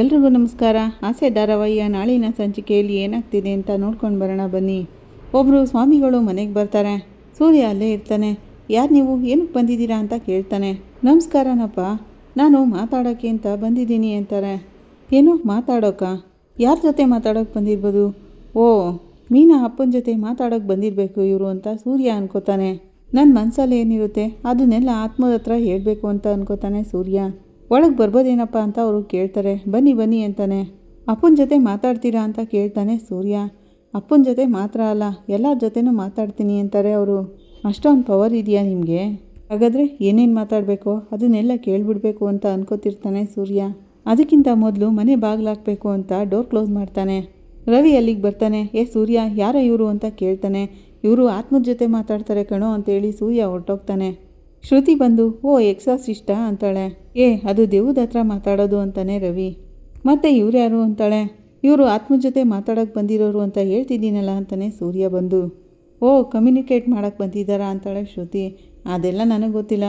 ಎಲ್ರಿಗೂ ನಮಸ್ಕಾರ. ಆಸೆ ಧಾರಾವಾಹಿಯ ನಾಳಿನ ಸಂಚಿಕೆಯಲ್ಲಿ ಏನಾಗ್ತಿದೆ ಅಂತ ನೋಡ್ಕೊಂಡು ಬರೋಣ ಬನ್ನಿ. ಒಬ್ಬರು ಸ್ವಾಮಿಗಳು ಮನೆಗೆ ಬರ್ತಾರೆ. ಸೂರ್ಯ ಅಲ್ಲೇ ಇರ್ತಾನೆ. ಯಾರು ನೀವು? ಏನಕ್ಕೆ ಬಂದಿದ್ದೀರಾ ಅಂತ ಕೇಳ್ತಾನೆ. ನಮಸ್ಕಾರನಪ್ಪ. ನಾನು ಮಾತಾಡೋಕ್ಕೆ ಅಂತ ಬಂದಿದ್ದೀನಿ ಅಂತಾರೆ. ಏನು ಮಾತಾಡೋಕ? ಯಾರ ಜೊತೆ ಮಾತಾಡೋಕೆ ಬಂದಿರ್ಬೋದು? ಓ, ಮೀನಾ ಅಪ್ಪನ ಜೊತೆ ಮಾತಾಡೋಕೆ ಬಂದಿರಬೇಕು ಇವರು ಅಂತ ಸೂರ್ಯ ಅನ್ಕೋತಾನೆ. ನನ್ನ ಮನಸ್ಸಲ್ಲಿ ಏನಿರುತ್ತೆ ಅದನ್ನೆಲ್ಲ ಆತ್ಮದ ಹತ್ರ ಹೇಳಬೇಕು ಅಂತ ಅನ್ಕೋತಾನೆ ಸೂರ್ಯ. ಒಳಗೆ ಬರ್ಬೋದೇನಪ್ಪ ಅಂತ ಅವರು ಕೇಳ್ತಾರೆ. ಬನ್ನಿ ಬನ್ನಿ ಅಂತಾನೆ. ಅಪ್ಪನ ಜೊತೆ ಮಾತಾಡ್ತೀರಾ ಅಂತ ಕೇಳ್ತಾನೆ ಸೂರ್ಯ. ಅಪ್ಪನ ಜೊತೆ ಮಾತ್ರ ಅಲ್ಲ, ಎಲ್ಲರ ಜೊತೆನೂ ಮಾತಾಡ್ತೀನಿ ಅಂತಾರೆ ಅವರು. ಅಷ್ಟೊಂದು ಪವರ್ ಇದೆಯಾ ನಿಮಗೆ? ಹಾಗಾದರೆ ಏನೇನು ಮಾತಾಡಬೇಕು? ಅದನ್ನೆಲ್ಲ ಕೇಳಿಬಿಡ್ಬೇಕು ಅಂತ ಅನ್ಕೋತಿರ್ತಾನೆ ಸೂರ್ಯ. ಅದಕ್ಕಿಂತ ಮೊದಲು ಮನೆ ಬಾಗಿಲಾಕಬೇಕು ಅಂತ ಡೋರ್ ಕ್ಲೋಸ್ ಮಾಡ್ತಾನೆ. ರವಿ ಅಲ್ಲಿಗೆ ಬರ್ತಾನೆ. ಏ ಸೂರ್ಯ, ಯಾರ ಇವರು? ಅಂತ ಕೇಳ್ತಾನೆ. ಇವರು ಆತ್ಮದ ಜೊತೆ ಮಾತಾಡ್ತಾರೆ ಕಣೋ ಅಂತೇಳಿ ಸೂರ್ಯ ಹೊರಟೋಗ್ತಾನೆ. ಶ್ರುತಿ ಬಂದು, ಓ ಎಕ್ಸಾಸ್ ಇಷ್ಟ ಅಂತಾಳೆ. ಏ, ಅದು ದೇವ್ದ ಹತ್ರ ಮಾತಾಡೋದು ಅಂತಾನೆ ರವಿ. ಮತ್ತೆ ಇವ್ರು ಯಾರು ಅಂತಾಳೆ? ಇವರು ಆತ್ಮ ಜೊತೆ ಮಾತಾಡೋಕೆ ಬಂದಿರೋರು ಅಂತ ಹೇಳ್ತಿದ್ದೀನಲ್ಲ ಅಂತಾನೆ ಸೂರ್ಯ ಬಂದು. ಓ ಕಮ್ಯುನಿಕೇಟ್ ಮಾಡೋಕ್ಕೆ ಬಂದಿದ್ದಾರಾ? ಅಂತಾಳೆ ಶ್ರುತಿ. ಅದೆಲ್ಲ ನನಗೆ ಗೊತ್ತಿಲ್ಲ.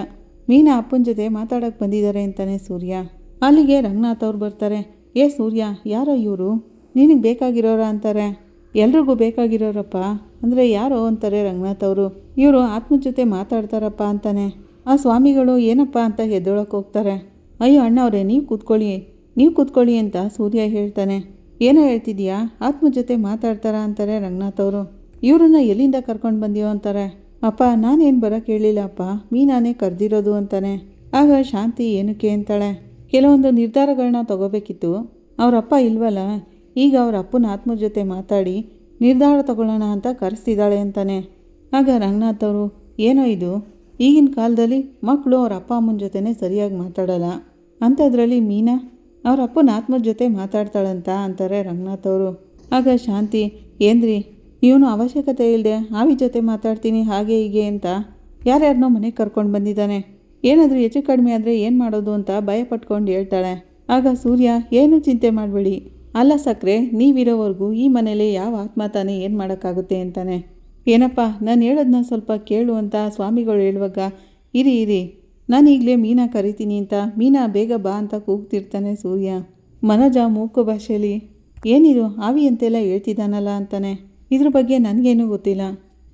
ಮೀನಾ ಅಪ್ಪನ ಜೊತೆ ಮಾತಾಡೋಕ್ಕೆ ಬಂದಿದ್ದಾರೆ ಅಂತಾನೆ ಸೂರ್ಯ. ಅಲ್ಲಿಗೆ ರಂಗನಾಥ್ ಅವ್ರು ಬರ್ತಾರೆ. ಏ, ಸೂರ್ಯ, ಯಾರೋ ಇವರು? ನಿನಗೆ ಬೇಕಾಗಿರೋರ ಅಂತಾರೆ? ಎಲ್ರಿಗೂ ಬೇಕಾಗಿರೋರಪ್ಪ? ಅಂದರೆ, ಯಾರೋ? ಅಂತಾರೆ ರಂಗನಾಥ್ ಅವರು. ಇವರು ಆತ್ಮ ಜೊತೆ ಮಾತಾಡ್ತಾರಪ್ಪ ಅಂತಾನೆ. ಆ ಸ್ವಾಮಿಗಳು ಏನಪ್ಪ ಅಂತ ಎದ್ದೊಳಕ್ಕೆ ಹೋಗ್ತಾರೆ? ಅಯ್ಯೋ ಅಣ್ಣವರೇ, ನೀವು ಕೂತ್ಕೊಳ್ಳಿ. ನೀವು ಕೂತ್ಕೊಳ್ಳಿ ಅಂತ ಸೂರ್ಯ ಹೇಳ್ತಾನೆ. ಏನೋ ಹೇಳ್ತಿದ್ಯಾ? ಆತ್ಮ ಜೊತೆ ಮಾತಾಡ್ತಾರಾ ಅಂತಾರೆ ರಂಗನಾಥ್ ಅವರು. ಇವ್ರನ್ನ ಎಲ್ಲಿಂದ ಕರ್ಕೊಂಡು ಬಂದಿಯೋ ಅಂತಾರೆ. ಅಪ್ಪ, ನಾನೇನು ಬರೋಕ್ಕೆ ಹೇಳಿಲ್ಲ ಅಪ್ಪ. ಮೀನಾನೇ ಕರೆದಿರೋದು ಅಂತಾನೆ. ಆಗ ಶಾಂತಿ ಏನಕ್ಕೆ ಅಂತಾಳೆ? ಕೆಲವೊಂದು ನಿರ್ಧಾರಗಳನ್ನ ತಗೋಬೇಕಿತ್ತು. ಅವರಪ್ಪ ಇಲ್ವಲ್ಲ? ಈಗ ಅವ್ರ ಅಪ್ಪನ ಆತ್ಮ ಜೊತೆ ಮಾತಾಡಿ ನಿರ್ಧಾರ ತಗೊಳ್ಳೋಣ ಅಂತ ಕರೆಸ್ತಿದ್ದಾಳೆ ಅಂತಾನೆ. ಆಗ ರಂಗನಾಥ್ ಅವರು, ಏನೋ ಇದು? ಈಗಿನ ಕಾಲದಲ್ಲಿ ಮಕ್ಕಳು ಅವ್ರ ಅಪ್ಪ ಅಮ್ಮನ ಜೊತೆನೇ ಸರಿಯಾಗಿ ಮಾತಾಡಲ್ಲ. ಅಂಥದ್ರಲ್ಲಿ ಮೀನಾ, ಅವ್ರ ಅಪ್ಪನ ಆತ್ಮದ ಜೊತೆ ಮಾತಾಡ್ತಾಳಂತ ಅಂತಾರೆ ರಂಗನಾಥ್ ಅವರು. ಆಗ ಶಾಂತಿ, ಏನ್ರಿ, ಇವನು ಅವಶ್ಯಕತೆ ಇಲ್ಲದೆ ಆವಿ ಜೊತೆ ಮಾತಾಡ್ತೀನಿ, ಹಾಗೆ ಹೀಗೆ ಅಂತ ಯಾರ್ಯಾರನ್ನೋ ಮನೆಗೆ ಕರ್ಕೊಂಡು ಬಂದಿದ್ದಾನೆ. ಏನಾದರೂ ಹೆಚ್ಚು ಕಡಿಮೆ ಆದರೆ ಏನು ಮಾಡೋದು ಅಂತ ಭಯ ಪಟ್ಕೊಂಡು ಹೇಳ್ತಾಳೆ. ಆಗ ಸೂರ್ಯ, ಏನು ಚಿಂತೆ ಮಾಡಬೇಡಿ. ಅಲ್ಲ ಸಕ್ಕರೆ ನೀವಿರೋವರೆಗೂ ಈ ಮನೇಲಿ ಯಾವ ಆತ್ಮ ತಾನೇ ಏನು ಮಾಡೋಕ್ಕಾಗುತ್ತೆ ಅಂತಾನೆ. ಏನಪ್ಪ, ನಾನು ಹೇಳೋದನ್ನ ಸ್ವಲ್ಪ ಕೇಳು ಅಂತ ಸ್ವಾಮಿಗಳು ಹೇಳುವಾಗ, ಇರಿ ಇರಿ, ನಾನು ಈಗಲೇ ಮೀನಾ ಕರಿತೀನಿ ಅಂತ, ಮೀನಾ ಬೇಗ ಬಾ ಅಂತ ಕೂಗ್ತಿರ್ತಾನೆ ಸೂರ್ಯ. ಮನೋಜ ಮೂಕು ಭಾಷೆಯಲ್ಲಿ, ಏನಿದು, ಆವಿ ಅಂತೆಲ್ಲ ಹೇಳ್ತಿದ್ದಾನಲ್ಲ ಅಂತಾನೆ. ಇದ್ರ ಬಗ್ಗೆ ನನಗೇನೂ ಗೊತ್ತಿಲ್ಲ.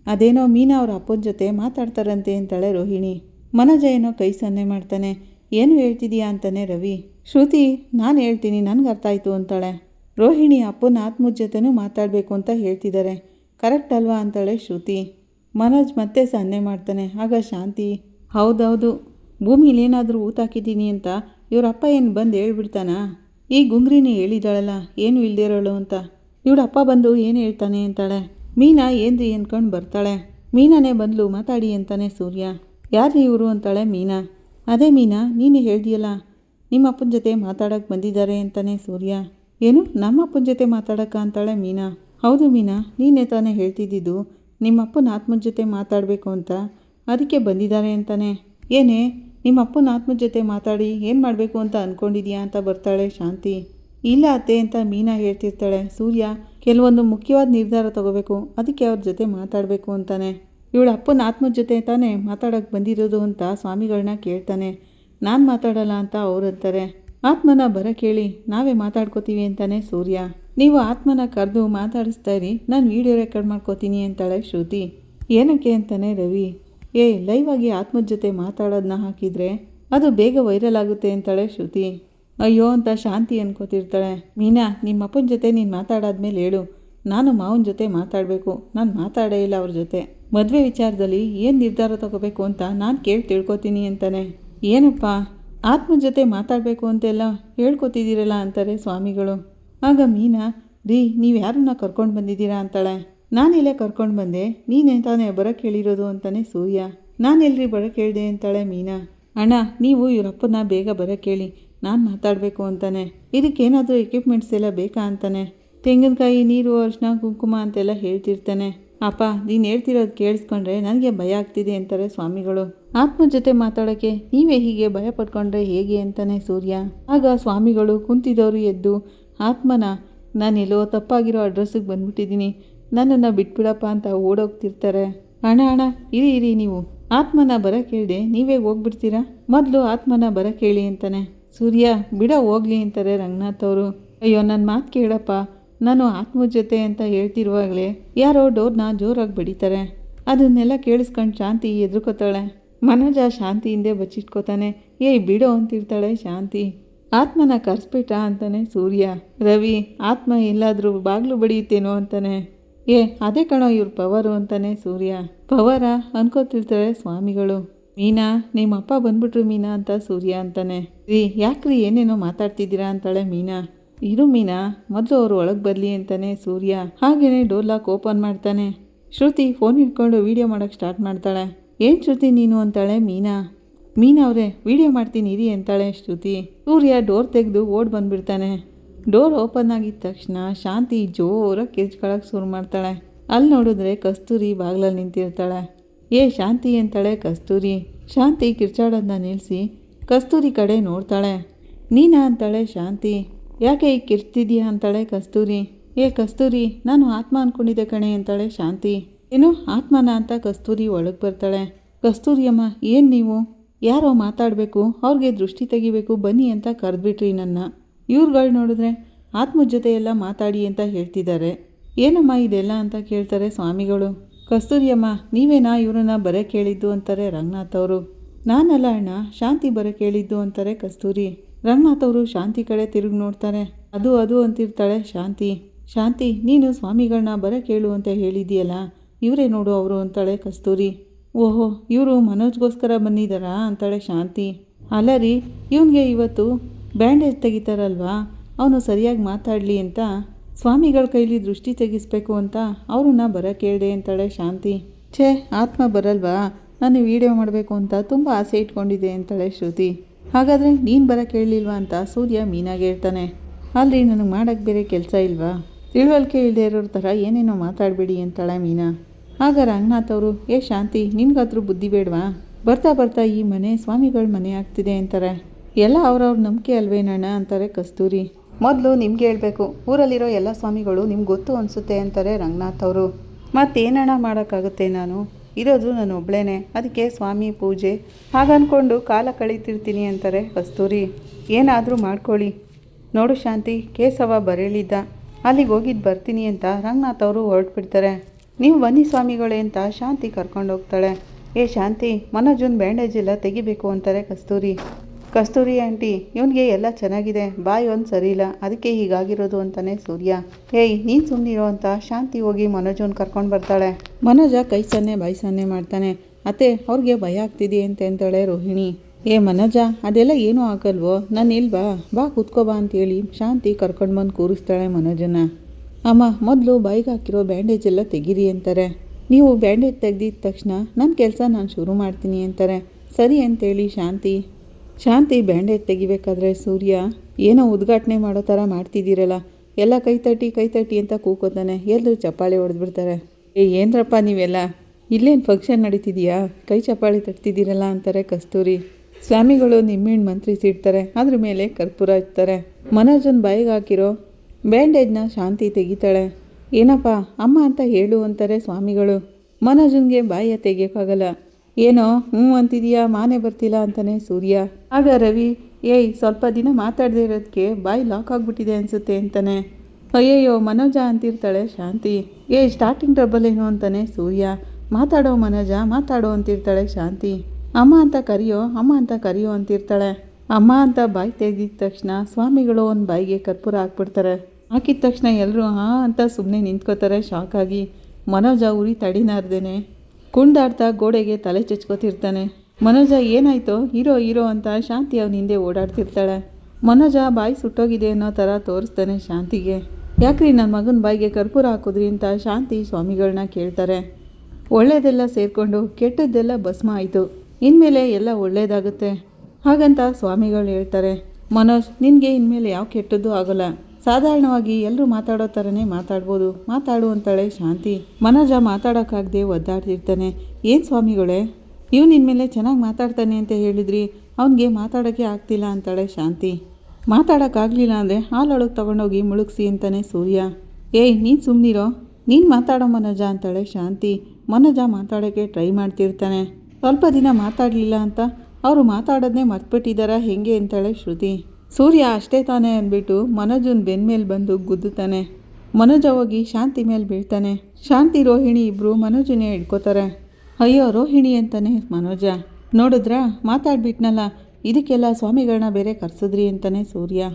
ಅದೇನೋ ಮೀನಾ ಅವ್ರ ಅಪ್ಪನ ಜೊತೆ ಮಾತಾಡ್ತಾರಂತೆ ಅಂತಾಳೆ ರೋಹಿಣಿ. ಮನೋಜ ಏನೋ ಕೈ ಸನ್ನೆ ಮಾಡ್ತಾನೆ. ಏನು ಹೇಳ್ತಿದೀಯಾ ಅಂತಾನೆ ರವಿ. ಶ್ರುತಿ, ನಾನು ಹೇಳ್ತೀನಿ ನನಗೆ ಅರ್ಥ ಆಯಿತು ಅಂತಾಳೆ. ರೋಹಿಣಿ ಅಪ್ಪನ ಆತ್ಮದ ಜೊತೆನೂ ಮಾತಾಡಬೇಕು ಅಂತ ಹೇಳ್ತಿದ್ದಾರೆ ಕರೆಕ್ಟ್ ಅಲ್ವಾ ಅಂತಾಳೆ ಶ್ರುತಿ. ಮನೋಜ್ ಮತ್ತೆ ಸನ್ನೆ ಮಾಡ್ತಾನೆ. ಆಗ ಶಾಂತಿ, ಹೌದೌದು, ಭೂಮಿಲಿ ಏನಾದರೂ ಊತಾಕಿದ್ದೀನಿ ಅಂತ ಇವ್ರ ಅಪ್ಪ ಏನು ಬಂದು ಹೇಳ್ಬಿಡ್ತಾನಾ? ಈ ಗುಂಗ್ರಿನೇ ಹೇಳಿದಾಳಲ್ಲ, ಏನು ಇಲ್ದಿರೋಳು ಅಂತ. ಇವಳ ಅಪ್ಪ ಬಂದು ಏನು ಹೇಳ್ತಾನೆ ಅಂತಾಳೆ? ಮೀನಾ ಏನ್ರಿ ಅನ್ಕೊಂಡು ಬರ್ತಾಳೆ? ಮೀನಾನೇ ಬಂದ್ಲು ಮಾತಾಡಿ ಅಂತಾನೆ ಸೂರ್ಯ. ಯಾರ್ರಿ ಇವರು ಅಂತಾಳೆ ಮೀನಾ? ಅದೇ ಮೀನಾ, ನೀನು ಹೇಳ್ದಿಯಲ್ಲ ನಿಮ್ಮ ಅಪ್ಪನ ಜೊತೆ ಮಾತಾಡೋಕೆ ಬಂದಿದ್ದಾರೆ ಅಂತಾನೆ ಸೂರ್ಯ. ಏನು ನಮ್ಮ ಅಪ್ಪನ ಜೊತೆ ಮಾತಾಡೋಕ್ಕ ಅಂತಾಳೆ ಮೀನಾ? ಹೌದು ಮೀನಾ, ನೀನೇ ತಾನೇ ಹೇಳ್ತಿದ್ದಿದ್ದು. ನಿಮ್ಮ ಅಪ್ಪನ ಆತ್ಮದ ಜೊತೆ ಮಾತಾಡಬೇಕು ಅಂತ. ಅದಕ್ಕೆ ಬಂದಿದ್ದಾರೆ ಅಂತಾನೆ. ಏನೇ ನಿಮ್ಮ ಅಪ್ಪನ ಆತ್ಮದ ಜೊತೆ ಮಾತಾಡಿ ಏನು ಮಾಡಬೇಕು ಅಂತ ಅಂದ್ಕೊಂಡಿದ್ಯಾ ಅಂತ ಬರ್ತಾಳೆ ಶಾಂತಿ. ಇಲ್ಲ ಅತ್ತೆ ಅಂತ ಮೀನಾ ಹೇಳ್ತಿರ್ತಾಳೆ. ಸೂರ್ಯ, ಕೆಲವೊಂದು ಮುಖ್ಯವಾದ ನಿರ್ಧಾರ ತಗೋಬೇಕು. ಅದಕ್ಕೆ ಅವ್ರ ಜೊತೆ ಮಾತಾಡಬೇಕು ಅಂತಾನೆ. ಇವಳು ಅಪ್ಪನ ಆತ್ಮದ ಜೊತೆ ತಾನೇ ಮಾತಾಡೋಕ್ಕೆ ಬಂದಿರೋದು ಅಂತ ಸ್ವಾಮಿಗಳನ್ನ ಕೇಳ್ತಾನೆ. ನಾನು ಮಾತಾಡಲ್ಲ ಅಂತ ಅವ್ರಂತಾರೆ ಆತ್ಮನ ಬರ ಕೇಳಿ ನಾವೇ ಮಾತಾಡ್ಕೋತೀವಿ ಅಂತಾನೆ ಸೂರ್ಯ. ನೀವು ಆತ್ಮನ ಕರೆದು ಮಾತಾಡಿಸ್ತಾ ಇರಿ. ನಾನು ವೀಡಿಯೋ ರೆಕಾರ್ಡ್ ಮಾಡ್ಕೋತೀನಿ ಅಂತಾಳೆ ಶ್ರುತಿ. ಏನಕ್ಕೆ ಅಂತಾನೆ ರವಿ. ಏ ಲೈವ್ ಆಗಿ ಆತ್ಮದ ಜೊತೆ ಮಾತಾಡೋದನ್ನ ಹಾಕಿದರೆ ಅದು ಬೇಗ ವೈರಲ್ ಆಗುತ್ತೆ ಅಂತಾಳೆ ಶ್ರುತಿ. ಅಯ್ಯೋ ಅಂತ ಶಾಂತಿ ಅನ್ಕೋತಿರ್ತಾಳೆ. ಮೀನಾ, ನಿಮ್ಮ ಅಪ್ಪನ ಜೊತೆ ನೀನು ಮಾತಾಡಾದ್ಮೇಲೆ ಹೇಳು. ನಾನು ಮಾವನ ಜೊತೆ ಮಾತಾಡಬೇಕು. ನಾನು ಮಾತಾಡೇ ಇಲ್ಲ ಅವ್ರ ಜೊತೆ. ಮದುವೆ ವಿಚಾರದಲ್ಲಿ ಏನು ನಿರ್ಧಾರ ತಗೋಬೇಕು ಅಂತ ನಾನು ಕೇಳಿ ತಿಳ್ಕೊತೀನಿ ಅಂತಾನೆ. ಏನಪ್ಪ ಆತ್ಮ ಜೊತೆ ಮಾತಾಡಬೇಕು ಅಂತೆಲ್ಲ ಹೇಳ್ಕೊತಿದ್ದೀರಲ್ಲ ಅಂತಾರೆ ಸ್ವಾಮಿಗಳು. ಆಗ ಮೀನಾ, ರೀ, ನೀವು ಯಾರನ್ನ ಕರ್ಕೊಂಡು ಬಂದಿದ್ದೀರಾ? ಅಂತಾಳೆ. ನಾನೆಲ್ಲೇ ಕರ್ಕೊಂಡು ಬಂದೆ. ನೀನೇ ತಾನೇ ಬರೋಕ್ಕೆ ಹೇಳಿರೋದು ಅಂತಾನೆ ಸೂರ್ಯ. ನಾನೆಲ್ರಿ ಬರೋಕ್ಕೆ ಹೇಳಿದೆ ಅಂತಾಳೆ ಮೀನಾ. ಅಣ್ಣ, ನೀವು ಇವರಪ್ಪನ ಬೇಗ ಬರೋಕ್ಕೆ ಹೇಳಿ ನಾನು ಮಾತಾಡಬೇಕು ಅಂತಾನೆ. ಇದಕ್ಕೇನಾದರೂ ಎಕ್ವಿಪ್ಮೆಂಟ್ಸ್ ಎಲ್ಲ ಬೇಕಾ? ಅಂತಾನೆ. ತೆಂಗಿನಕಾಯಿ, ನೀರು ಅರಿಶಿನ ಕುಂಕುಮ ಅಂತೆಲ್ಲ ಹೇಳ್ತಿರ್ತಾನೆ. ಅಪ್ಪ, ನೀನು ಹೇಳ್ತಿರೋದು ಕೇಳಿಸ್ಕೊಂಡ್ರೆ ನನಗೆ ಭಯ ಆಗ್ತಿದೆ, ಅಂತಾರೆ ಸ್ವಾಮಿಗಳು. ಆತ್ಮ ಜೊತೆ ಮಾತಾಡೋಕ್ಕೆ ನೀವೇ ಹೀಗೆ ಭಯ ಪಡ್ಕೊಂಡ್ರೆ ಹೇಗೆ? ಅಂತಾನೆ ಸೂರ್ಯ. ಆಗ ಸ್ವಾಮಿಗಳು ಕುಂತಿದವರು ಎದ್ದು ಆತ್ಮನ ನಾನೆಲ್ಲೋ ತಪ್ಪಾಗಿರೋ ಅಡ್ರೆಸ್ಸಿಗೆ ಬಂದ್ಬಿಟ್ಟಿದ್ದೀನಿ. ನನ್ನನ್ನು ಬಿಟ್ಬಿಡಪ್ಪ ಅಂತ ಓಡೋಗ್ತಿರ್ತಾರೆ. ಅಣ್ಣ ಅಣ್ಣ, ಇರಿ ಇರಿ ನೀವು. ಆತ್ಮನ ಬರಕ್ಕೆ ಕೇಳಿದೆ ನೀವೇ ಹೋಗ್ಬಿಡ್ತೀರಾ? ಮೊದಲು ಆತ್ಮನ ಬರಕ್ಕೆ ಕೇಳಿ ಅಂತಾನೆ. ಸೂರ್ಯ, ಬಿಡ ಹೋಗ್ಲಿ ಅಂತಾರೆ ರಂಗನಾಥ್ ಅವರು. ಅಯ್ಯೋ ನನ್ನ ಮಾತು ಕೇಳಪ್ಪ. ನಾನು ಆತ್ಮ ಜೊತೆ ಅಂತ ಹೇಳ್ತಿರುವಾಗಲೇ ಯಾರೋ ಡೋರ್ನ ಜೋರಾಗಿ ಬಡಿತಾರೆ. ಅದನ್ನೆಲ್ಲ ಕೇಳಿಸ್ಕೊಂಡು ಶಾಂತಿ ಎದುರ್ಕೋತಾಳೆ ಮನೋಜ ಶಾಂತಿ ಹಿಂದೆ ಬಚ್ಚಿಟ್ಕೋತಾನೆ. ಏಯ್, ಬಿಡೋ ಅಂತಿರ್ತಾಳೆ ಶಾಂತಿ. ಆತ್ಮನ ಕರ್ಸ್ಬಿಟ್ಟ ಅಂತಾನೆ ಸೂರ್ಯ. ರವಿ, ಆತ್ಮ ಎಲ್ಲಾದರೂ ಬಾಗ್ಲು ಬಡಿಯುತ್ತೇನೋ ಅಂತಾನೆ. ಏ, ಅದೇ ಕಣೋ ಇವ್ರ ಪವರು ಅಂತಾನೆ ಸೂರ್ಯ. ಪವರ ಅನ್ಕೋತಿರ್ತಾರೆ ಸ್ವಾಮಿಗಳು. ಮೀನಾ, ನಿಮ್ಮ ಅಪ್ಪ ಬಂದ್ಬಿಟ್ರು ಮೀನಾ ಅಂತ ಸೂರ್ಯ ಅಂತಾನೆ. ರೀ, ಯಾಕ್ರಿ ಏನೇನೋ ಮಾತಾಡ್ತಿದ್ದೀರಾ ಅಂತಾಳೆ ಮೀನಾ. ಇರು ಮೀನಾ, ಮೊದಲು ಅವರು ಒಳಗೆ ಬರಲಿ ಅಂತಾನೆ ಸೂರ್ಯ. ಹಾಗೇನೆ ಡೋರ್ ಲಾಕ್ ಓಪನ್ ಮಾಡ್ತಾನೆ. ಶ್ರುತಿ ಫೋನ್ ಹಿಡ್ಕೊಂಡು ವೀಡಿಯೋ ಮಾಡೋಕ್ಕೆ ಸ್ಟಾರ್ಟ್ ಮಾಡ್ತಾಳೆ. ಏನು ಶ್ರುತಿ ನೀನು ಅಂತಾಳೆ ಮೀನಾ? ಮೀನಾ ಅವರೇ ವೀಡಿಯೋ ಮಾಡ್ತೀನಿ, ಇರಿ ಅಂತಾಳೆ ಶ್ರುತಿ. ಸೂರ್ಯ ಡೋರ್ ತೆಗೆದು ಓಡ್ ಬಂದ್ಬಿಡ್ತಾನೆ. ಡೋರ್ ಓಪನ್ ಆಗಿದ ತಕ್ಷಣ ಶಾಂತಿ ಜೋರಾಗಿ ಕಿರ್ಚ್ಕೊಳಕ್ಕೆ ಶುರು ಮಾಡ್ತಾಳೆ. ಅಲ್ಲಿ ನೋಡಿದ್ರೆ ಕಸ್ತೂರಿ ಬಾಗ್ಲಲ್ಲಿ ನಿಂತಿರ್ತಾಳೆ. ಏ ಶಾಂತಿ ಅಂತಾಳೆ ಕಸ್ತೂರಿ. ಶಾಂತಿ ಕಿರ್ಚಾಡೋದನ್ನ ನಿಲ್ಲಿಸಿ ಕಸ್ತೂರಿ ಕಡೆ ನೋಡ್ತಾಳೆ. ನೀನಾ ಅಂತಾಳೆ ಶಾಂತಿ. ಯಾಕೆ ಈಗ ಕಿರ್ತಿದ್ಯಾ ಅಂತಾಳೆ ಕಸ್ತೂರಿ. ಏ ಕಸ್ತೂರಿ, ನಾನು ಆತ್ಮ ಅಂದ್ಕೊಂಡಿದ್ದೆ ಕಣೆ ಅಂತಾಳೆ ಶಾಂತಿ. ಏನು ಆತ್ಮನ ಅಂತ ಕಸ್ತೂರಿ ಒಳಗೆ ಬರ್ತಾಳೆ. ಕಸ್ತೂರಿ ಅಮ್ಮ ಏನು ನೀವು? ಯಾರೋ ಮಾತಾಡಬೇಕು, ಅವ್ರಿಗೆ ದೃಷ್ಟಿ ತೆಗಿಬೇಕು, ಬನ್ನಿ ಅಂತ ಕರೆದ್ಬಿಟ್ರಿ ನನ್ನ. ಇವ್ರುಗಳು ನೋಡಿದ್ರೆ ಆತ್ಮದ ಜೊತೆ ಎಲ್ಲ ಮಾತಾಡಿ ಅಂತ ಹೇಳ್ತಿದ್ದಾರೆ. ಏನಮ್ಮ ಇದೆಲ್ಲ ಅಂತ ಕೇಳ್ತಾರೆ ಸ್ವಾಮಿಗಳು. ಕಸ್ತೂರಿಯಮ್ಮ, ನೀವೇನಾ ಇವರನ್ನ ಬರೆ ಕೇಳಿದ್ದು ಅಂತಾರೆ ರಂಗನಾಥ್ ಅವರು. ನಾನಲ್ಲ ಅಣ್ಣ, ಶಾಂತಿ ಬರೆ ಕೇಳಿದ್ದು ಅಂತಾರೆ ಕಸ್ತೂರಿ. ರಂಗನಾಥ್ ಅವರು ಶಾಂತಿ ಕಡೆ ತಿರುಗಿ ನೋಡ್ತಾರೆ. ಅದು ಅದು ಅಂತಿರ್ತಾಳೆ ಶಾಂತಿ. ಶಾಂತಿ, ನೀನು ಸ್ವಾಮಿಗಳನ್ನ ಬರ ಕೇಳು ಅಂತ ಹೇಳಿದೆಯಲ್ಲ ಇವರೇ ನೋಡು ಅವರು ಅಂತಾಳೆ ಕಸ್ತೂರಿ. ಓಹೋ, ಇವರು ಮನೋಜ್ಗೋಸ್ಕರ ಬಂದಿದ್ದಾರಾ ಅಂತಾಳೆ ಶಾಂತಿ. ಅಲ್ಲ ರೀ, ಇವನಿಗೆ ಇವತ್ತು ಬ್ಯಾಂಡೇಜ್ ತೆಗಿತಾರಲ್ವಾ? ಅವನು ಸರಿಯಾಗಿ ಮಾತಾಡಲಿ ಅಂತ ಸ್ವಾಮಿಗಳ ಕೈಲಿ ದೃಷ್ಟಿ ತೆಗಿಸ್ಬೇಕು ಅಂತ ಅವ್ರನ್ನ ಬರ ಕೇಳಿದೆ ಅಂತಾಳೆ ಶಾಂತಿ. ಛೇ, ಆತ್ಮ ಬರಲ್ವಾ? ನಾನು ವಿಡಿಯೋ ಮಾಡಬೇಕು ಅಂತ ತುಂಬ ಆಸೆ ಇಟ್ಕೊಂಡಿದ್ದೆ ಅಂತಾಳೆ ಶ್ರುತಿ. ಹಾಗಾದರೆ ನೀನು ಬರ ಕೇಳಲಿಲ್ವಾ ಅಂತ ಸೂರ್ಯ ಮೀನಾಗೆ ಹೇಳ್ತಾನೆ. ಅಲ್ರಿ, ನನಗೆ ಮಾಡೋಕ್ಕೆ ಬೇರೆ ಕೆಲಸ ಇಲ್ವಾ? ತಿಳುವಳಿಕೆ ಇಲ್ಲದೆ ಇರೋರ ಥರ ಏನೇನೋ ಮಾತಾಡಬೇಡಿ ಅಂತಾಳೆ ಮೀನಾ. ಆಗ ರಂಗನಾಥ್ ಅವರು, ಏ ಶಾಂತಿ, ನಿನ್ಗಾದ್ರೂ ಬುದ್ಧಿ ಬೇಡವಾ? ಬರ್ತಾ ಬರ್ತಾ ಈ ಮನೆ ಸ್ವಾಮಿಗಳ ಮನೆ ಆಗ್ತಿದೆ ಅಂತಾರೆ. ಎಲ್ಲ ಅವ್ರವ್ರ ನಂಬಿಕೆ ಅಲ್ವೇನಣ್ಣ ಅಂತಾರೆ ಕಸ್ತೂರಿ. ಮೊದಲು ನಿಮ್ಗೆ ಹೇಳಬೇಕು, ಊರಲ್ಲಿರೋ ಎಲ್ಲ ಸ್ವಾಮಿಗಳು ನಿಮ್ಗೆ ಗೊತ್ತು ಅನಿಸುತ್ತೆ ಅಂತಾರೆ ರಂಗನಾಥ್ ಅವರು. ಮತ್ತೇನಣ್ಣ ಮಾಡೋಕ್ಕಾಗುತ್ತೆ ನಾನು? ಇರೋದು ನಾನು ಒಬ್ಳೇನೆ ಅದಕ್ಕೆ ಸ್ವಾಮಿ ಪೂಜೆ. ಹಾಗನ್ಕೊಂಡು ಕಾಲ ಕಳೀತಿರ್ತೀನಿ ಅಂತಾರೆ ಕಸ್ತೂರಿ. ಏನಾದರೂ ಮಾಡ್ಕೊಳ್ಳಿ. ನೋಡು ಶಾಂತಿ ಕೇಸವ ಬರೇಳಿದ್ದ ಅಲ್ಲಿಗೆ ಹೋಗಿದ್ದು ಬರ್ತೀನಿ ಅಂತ ರಂಗನಾಥ್ ಅವರು ಹೊರಟ್ಬಿಡ್ತಾರೆ. ನೀವು ಬನ್ನಿ ಸ್ವಾಮಿಗಳೇ ಅಂತ ಶಾಂತಿ ಕರ್ಕೊಂಡು ಹೋಗ್ತಾಳೆ. ಏ ಶಾಂತಿ, ಮನೋಜನ್ ಬ್ಯಾಂಡೇಜ್ ಎಲ್ಲ ತೆಗಿಬೇಕು ಅಂತಾರೆ ಕಸ್ತೂರಿ. ಕಸ್ತೂರಿ ಆಂಟಿ, ಇವನಿಗೆ ಎಲ್ಲ ಚೆನ್ನಾಗಿದೆ. ಬಾಯಿ ಒಂದು ಸರಿ ಇಲ್ಲ. ಅದಕ್ಕೆ ಹೀಗಾಗಿರೋದು ಅಂತಾನೆ ಸೂರ್ಯ. ಏಯ್, ನೀನು ಸುಮ್ಮನಿರೋ ಅಂತ ಶಾಂತಿ ಹೋಗಿ ಮನೋಜನ್ ಕರ್ಕೊಂಡು ಬರ್ತಾಳೆ. ಮನೋಜ ಕೈ ಸನ್ನೆ, ಬಾಯಿ ಸನ್ನೆ ಮಾಡ್ತಾನೆ. ಅತ್ತೆ, ಅವ್ರಿಗೆ ಭಯ ಆಗ್ತಿದೆ ಅಂತ ಅಂತಾಳೆ ರೋಹಿಣಿ. ಏ ಮನೋಜ, ಅದೆಲ್ಲ ಏನೂ ಆಗಲ್ವೋ? ನಾನು ಇಲ್ವಾ? ಬಾ ಕೂತ್ಕೋ ಬಾ ಅಂತೇಳಿ ಶಾಂತಿ ಕರ್ಕೊಂಡು ಬಂದು ಕೂರಿಸ್ತಾಳೆ ಮನೋಜನ ಅಮ್ಮ, ಮೊದಲು ಬಾಯಿಗೆ ಹಾಕಿರೋ ಬ್ಯಾಂಡೇಜ್ ಎಲ್ಲ ತೆಗೀರಿ ಅಂತಾರೆ. ನೀವು ಬ್ಯಾಂಡೇಜ್ ತೆಗೆದಿದ ತಕ್ಷಣ ನನ್ನ ಕೆಲಸ ನಾನು ಶುರು ಮಾಡ್ತೀನಿ ಅಂತಾರೆ. ಸರಿ ಅಂತೇಳಿ ಶಾಂತಿ. ಶಾಂತಿ ಬ್ಯಾಂಡೇಜ್ ತೆಗಿಬೇಕಾದ್ರೆ ಸೂರ್ಯ, ಏನೋ ಉದ್ಘಾಟನೆ ಮಾಡೋ ಥರ ಮಾಡ್ತಿದ್ದೀರಲ್ಲ. ಎಲ್ಲ ಕೈ ತಟ್ಟಿ ಕೈ ತಟ್ಟಿ ಅಂತ ಕೂಕೋತಾನೆ ಎಲ್ಲರೂ ಚಪ್ಪಾಳೆ ಹೊಡೆದ್ಬಿಡ್ತಾರೆ. ಏ, ಏನ್ರಪ್ಪ ನೀವೆಲ್ಲ? ಇಲ್ಲೇನು ಫಂಕ್ಷನ್ ನಡೀತಿದೆಯಾ? ಕೈ ಚಪ್ಪಾಳೆ ತಟ್ತಿದ್ದೀರಲ್ಲ ಅಂತಾರೆ ಕಸ್ತೂರಿ. ಸ್ವಾಮಿಗಳು ನಿಮ್ಮೆಣ್ಣು ಮಂತ್ರಿಸಿಡ್ತಾರೆ ಅದ್ರ ಮೇಲೆ ಕರ್ಪೂರ ಇರ್ತಾರೆ ಮನೋಜನ್ ಬಾಯಿಗೆ ಹಾಕಿರೋ ಬ್ಯಾಂಡೇಜ್ನ ಶಾಂತಿ ತೆಗಿತಾಳೆ. ಏನಪ್ಪ, ಅಮ್ಮ ಅಂತ ಹೇಳು ಅಂತಾರೆ ಸ್ವಾಮಿಗಳು. ಮನೋಜನ್ಗೆ ಬಾಯ ತೆಗಿಯೋಕ್ಕಾಗಲ್ಲ ಏನೋ, ಹ್ಞೂ ಅಂತಿದೀಯಾ, ಮಾನೆ ಬರ್ತಿಲ್ಲ ಅಂತಾನೆ ಸೂರ್ಯ. ಆಗ ರವಿ, ಏಯ್, ಸ್ವಲ್ಪ ದಿನ ಮಾತಾಡದೇ ಇರೋದಕ್ಕೆ ಬಾಯಿ ಲಾಕ್ ಆಗಿಬಿಟ್ಟಿದೆ ಅನಿಸುತ್ತೆ ಅಂತಾನೆ. ಅಯ್ಯಯ್ಯೋ, ಮನೋಜ ಅಂತಿರ್ತಾಳೆ ಶಾಂತಿ. ಏಯ್ ಸ್ಟಾರ್ಟಿಂಗ್ ಟ್ರಬಲ್ ಏನು ಅಂತಾನೆ ಸೂರ್ಯ. ಮಾತಾಡೋ ಮನೋಜ, ಮಾತಾಡೋ ಅಂತಿರ್ತಾಳೆ ಶಾಂತಿ. ಅಮ್ಮ ಅಂತ ಕರಿಯೋ, ಅಮ್ಮ ಅಂತ ಕರಿಯೋ ಅಂತಿರ್ತಾಳೆ. ಅಮ್ಮ ಅಂತ ಬಾಯಿ ತೆಗೆದಿದ ತಕ್ಷಣ ಸ್ವಾಮಿಗಳು ಒಂದು ಬಾಯಿಗೆ ಕರ್ಪೂರ ಹಾಕ್ಬಿಡ್ತಾರೆ. ಹಾಕಿದ ತಕ್ಷಣ ಎಲ್ಲರೂ ಹಾಂ ಅಂತ ಸುಮ್ಮನೆ ನಿಂತ್ಕೋತಾರೆ. ಶಾಕ್ ಆಗಿ ಮನೋಜ ಉರಿ ತಡಿನಾರ್ದೇನೆ. ಕುಂಡಾಡ್ತಾ ಗೋಡೆಗೆ ತಲೆ ಚಚ್ಕೋತಿರ್ತಾನೆ. ಮನೋಜ, ಏನಾಯ್ತೋ? ಹೀರೋ ಹೀರೋ ಅಂತ ಶಾಂತಿ ಅವನ ಹಿಂದೆ ಓಡಾಡ್ತಿರ್ತಾಳೆ. ಮನೋಜ, ಬಾಯಿ ಸುಟ್ಟೋಗಿದೆ ಅನ್ನೋ ಥರ ತೋರಿಸ್ತಾನೆ ಶಾಂತಿಗೆ. ಯಾಕ್ರಿ ನನ್ನ ಮಗನ ಬಾಯಿಗೆ ಕರ್ಪೂರ ಹಾಕಿದ್ರಿ ಅಂತ ಶಾಂತಿ ಸ್ವಾಮಿಗಳನ್ನ ಕೇಳ್ತಾರೆ. ಒಳ್ಳೇದೆಲ್ಲ ಸೇರಿಕೊಂಡು ಕೆಟ್ಟದ್ದೆಲ್ಲ ಭಸ್ಮ ಆಯಿತು. ಇನ್ಮೇಲೆ ಎಲ್ಲ ಒಳ್ಳೇದಾಗುತ್ತೆ. ಹಾಗಂತ ಸ್ವಾಮಿಗಳು ಹೇಳ್ತಾರೆ, ಮನೋಜ್, ನಿನಗೆ ಇನ್ಮೇಲೆ ಯಾವ ಕೆಟ್ಟದ್ದು ಆಗೋಲ್ಲ. ಸಾಧಾರಣವಾಗಿ ಎಲ್ಲರೂ ಮಾತಾಡೋ ಥರನೇ ಮಾತಾಡ್ಬೋದು. ಮಾತಾಡು ಅಂತಾಳೆ ಶಾಂತಿ. ಮನೋಜ ಮಾತಾಡೋಕ್ಕಾಗದೆ ಒದ್ದಾಡ್ತಿರ್ತಾನೆ. ಏನು ಸ್ವಾಮಿಗಳೇ? ಇವ್ ನಿನ್ನ ಮೇಲೆ ಚೆನ್ನಾಗಿ ಮಾತಾಡ್ತಾನೆ ಅಂತ ಹೇಳಿದ್ರಿ. ಅವನಿಗೆ ಮಾತಾಡೋಕ್ಕೆ ಆಗ್ತಿಲ್ಲ ಅಂತಾಳೆ ಶಾಂತಿ. ಮಾತಾಡೋಕ್ಕಾಗಲಿಲ್ಲ ಅಂದರೆ ಹಾಲೊಳಗೆ ತೊಗೊಂಡೋಗಿ ಮುಳುಗಿಸಿ ಅಂತಾನೆ ಸೂರ್ಯ. ಏಯ್, ನೀನು ಸುಮ್ಮನಿರೋ ನೀನು ಮಾತಾಡೋ ಮನೋಜ ಅಂತಾಳೆ ಶಾಂತಿ. ಮನೋಜ ಮಾತಾಡೋಕ್ಕೆ ಟ್ರೈ ಮಾಡ್ತಿರ್ತಾನೆ. ಸ್ವಲ್ಪ ದಿನ ಮಾತಾಡಲಿಲ್ಲ ಅಂತ ಅವರು ಮಾತಾಡೋದನ್ನೇ ಮರ್ತುಬಿಟ್ಟಿದ್ದಾರಾ ಹೆಂಗೆ ಅಂತಾಳೆ ಶ್ರುತಿ. ಸೂರ್ಯ ಅಷ್ಟೇ ತಾನೆ ಅಂದ್ಬಿಟ್ಟು ಮನೋಜನ್ ಬೆನ್ಮೇಲೆ ಬಂದು ಗುದ್ದುತ್ತಾನೆ. ಮನೋಜ ಹೋಗಿ ಶಾಂತಿ ಮೇಲೆ ಬೀಳ್ತಾನೆ. ಶಾಂತಿ ರೋಹಿಣಿ ಇಬ್ಬರು ಮನೋಜನೇ ಹಿಡ್ಕೋತಾರೆ. ಅಯ್ಯೋ, ರೋಹಿಣಿ ಅಂತಾನೆ ಮನೋಜ. ನೋಡಿದ್ರಾ, ಮಾತಾಡ್ಬಿಟ್ನಲ್ಲ, ಇದಕ್ಕೆಲ್ಲ ಸ್ವಾಮಿಗಳನ್ನ ಬೇರೆ ಕರ್ಸಿದ್ರಿ ಅಂತಾನೆ ಸೂರ್ಯ.